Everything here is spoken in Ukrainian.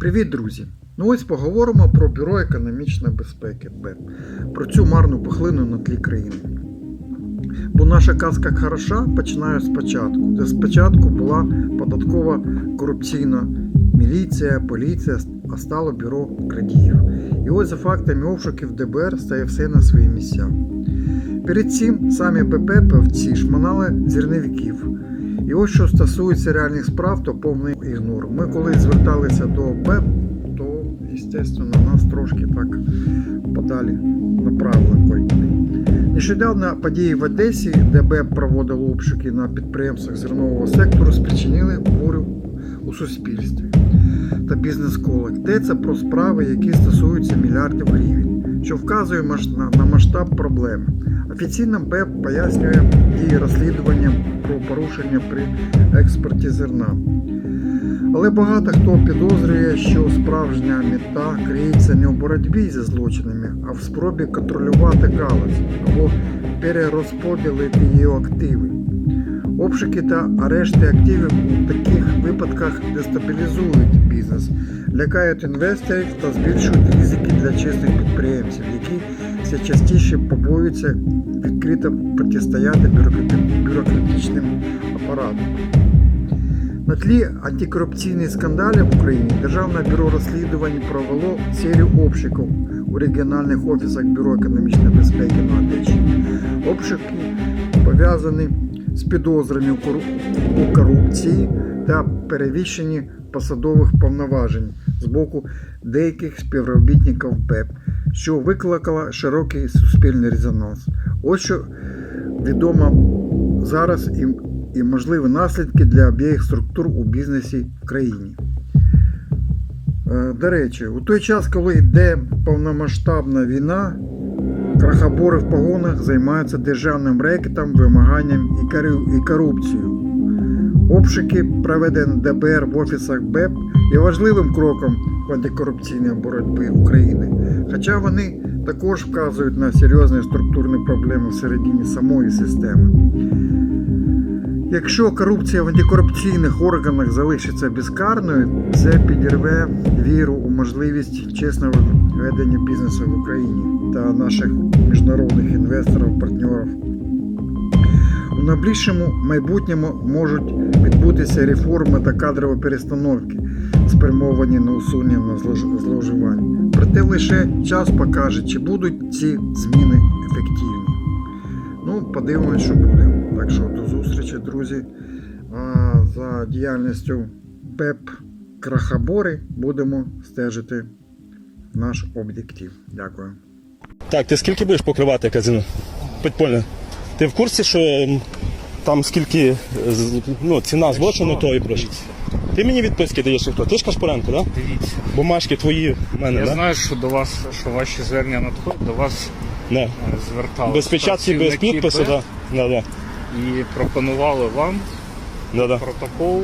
Привіт, друзі! Ну ось поговоримо про Бюро економічної безпеки БЕП, про цю марну пухлину на тлі країни. Бо наша казка хороша починає спочатку, де спочатку була податкова корупційна міліція, поліція, а стало бюро крадіїв. І ось за фактами обшуків ДБР стає все на свої місця. Перед цим самі БП-певці шмонали зерновиків. І ось що стосується реальних справ, то повний ігнор. Ми коли зверталися до БЕП, то, звісно, нас трошки так подалі направили. койки. Нещодавно події в Одесі, де БЕП проводило обшуки на підприємствах зернового сектору, спричинили бурю у суспільстві та бізнес-колах. Йдеться про справи, які стосуються мільярдів гривень, що вказує на- масштаб проблеми. Офіційно БЕП пояснює дії розслідування про порушення при експорті зерна. Але багато хто підозрює, що справжня мета криється не у боротьбі зі злочинами, а в спробі контролювати галузь або перерозподілити її активи. Обшуки та арешти активів у таких випадках дестабілізують бізнес, лякають інвесторів та збільшують ризики для чесних підприємців, які все частіше побоюються відкрито протистояти бюрократичним апаратам. На тлі антикорупційних скандалів в Україні Державне бюро розслідувань провело серію обшуків у регіональних офісах Бюро економічної безпеки на Одещині. Обшуки пов'язані з підозрами у корупції та перевищенні посадових повноважень з боку деяких співробітників БЕП, що викликало широкий суспільний резонанс. Ось що відомо зараз і, і можливі наслідки для обох структур у бізнесі в країні. Е, До речі, у той час, коли йде повномасштабна війна, крахобори в погонах займаються державним рекетом, вимаганням і корупцією. Обшуки, проведені ДБР в офісах БЕП, є важливим кроком в антикорупційній боротьбі України, хоча вони також вказують на серйозні структурні проблеми всередині самої системи. Якщо корупція в антикорупційних органах залишиться безкарною, це підірве віру у можливість чесного ведення бізнесу в Україні та наших міжнародних інвесторів, партнерів. Найближчому майбутньому можуть відбутися реформи та кадрові перестановки, спрямовані на усунення зловживань. Проте лише час покаже, чи будуть ці зміни ефективні. Ну, подивимось, що буде. Так що до зустрічі, друзі. А за діяльністю БЕП Крахобори будемо стежити наш об'єктив. Дякую. Так, ти скільки будеш покривати казино? Підпольне. Ти в курсі, що там скільки е, ну, ціна злочину то і прошу. Ти мені відписки даєш хто? Ти ж Кашпоренко, так? Да? Дивіться, Бумажки твої в мене, я да? знаю, що до вас, що ваші звернення надходять, до вас не. звертали. Без печатки, без підпису, так. Да. Да, да. і пропонували вам Да, да. протокол